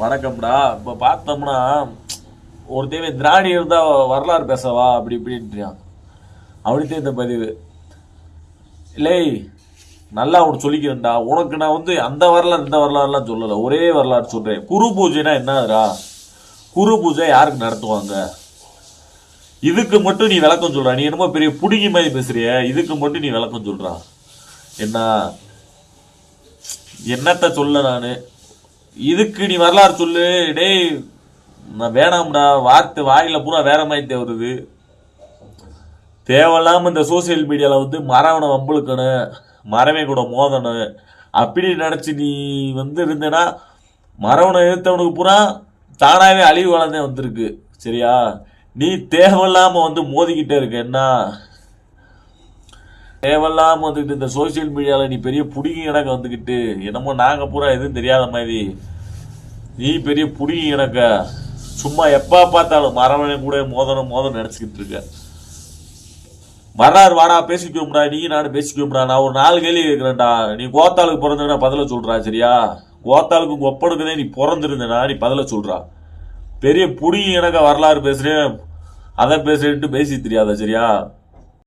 வணக்கம்டா. இப்போ பார்த்தோம்னா ஒரு தேவை திராணி இருந்தால் வரலாறு பேசவா? அப்படி இப்படின்றான் அப்படித்தான் இந்த பதிவு. இல்லை நல்லா உனக்கு சொல்லிக்கிறேன்டா. உனக்கு நான் வந்து அந்த வரலாறு இந்த வரலாறுலாம் சொல்லலை. ஒரே வரலாறு சொல்கிறேன் குரு பூஜைனா என்னதுரா குரு பூஜை யாருக்கு நடத்துவாங்க? இதுக்கு மட்டும் நீ விளக்கம் சொல்கிறா நீ என்னமோ பெரிய பிடுங்கி மாதிரி பேசுகிறிய இதுக்கு மட்டும் நீ விளக்கம் சொல்கிறா என்ன? என்னத்தை சொல்ல நான்? இதுக்கு நீ வரலாறு சொல்லு. டேய் நான் வேணாம்டா. வார்த்தை வாயில பூரா வேற மாதிரி வருது தேவையில்லாம இந்த சோசியல் மீடியால வந்து மரவனை வம்புழுக்கணும் மரமே கூட மோதணும். அப்படி நினைச்சு நீ வந்து இருந்தேன்னா மரவனை எதிர்த்தவனுக்கு பூரா தானாவே அழிவு வளர்ந்தே வந்திருக்கு. சரியா? நீ தேவையில்லாம வந்து மோதிக்கிட்டே இருக்க. என்ன? தேவையில்லாம வந்துக்கிட்டு இந்த சோசியல் மீடியாவில் நீ பெரிய புடுங்கி கணக்க வந்துக்கிட்டு என்னமோ நாங்கள் பூரா எதுவும் தெரியாத மாதிரி நீ பெரிய புடுங்கி கணக்க சும்மா எப்போ பார்த்தாலும் மரவனை கூட மோதனம் மோதனம் நினச்சிக்கிட்டு இருக்க. வரலாறு வாடா பேசிக்கோம்டா நீ நானும் பேசிக்கோம்டா. நான் ஒரு நாலு கேள்வி இருக்கிறேன்டா நீ கோத்தாளுக்கு பிறந்தனா பதில சொல்கிறா சரியா? கோத்தாளுக்கு உங்க ஒப்பனுக்குதே நீ பிறந்திருந்தனா நீ பதில சொல்கிறா பெரிய புடி எனக்கு வரலாறு பேசுகிறேன் அதை பேசுறேன்ட்டு பேசி தெரியாதா சரியா?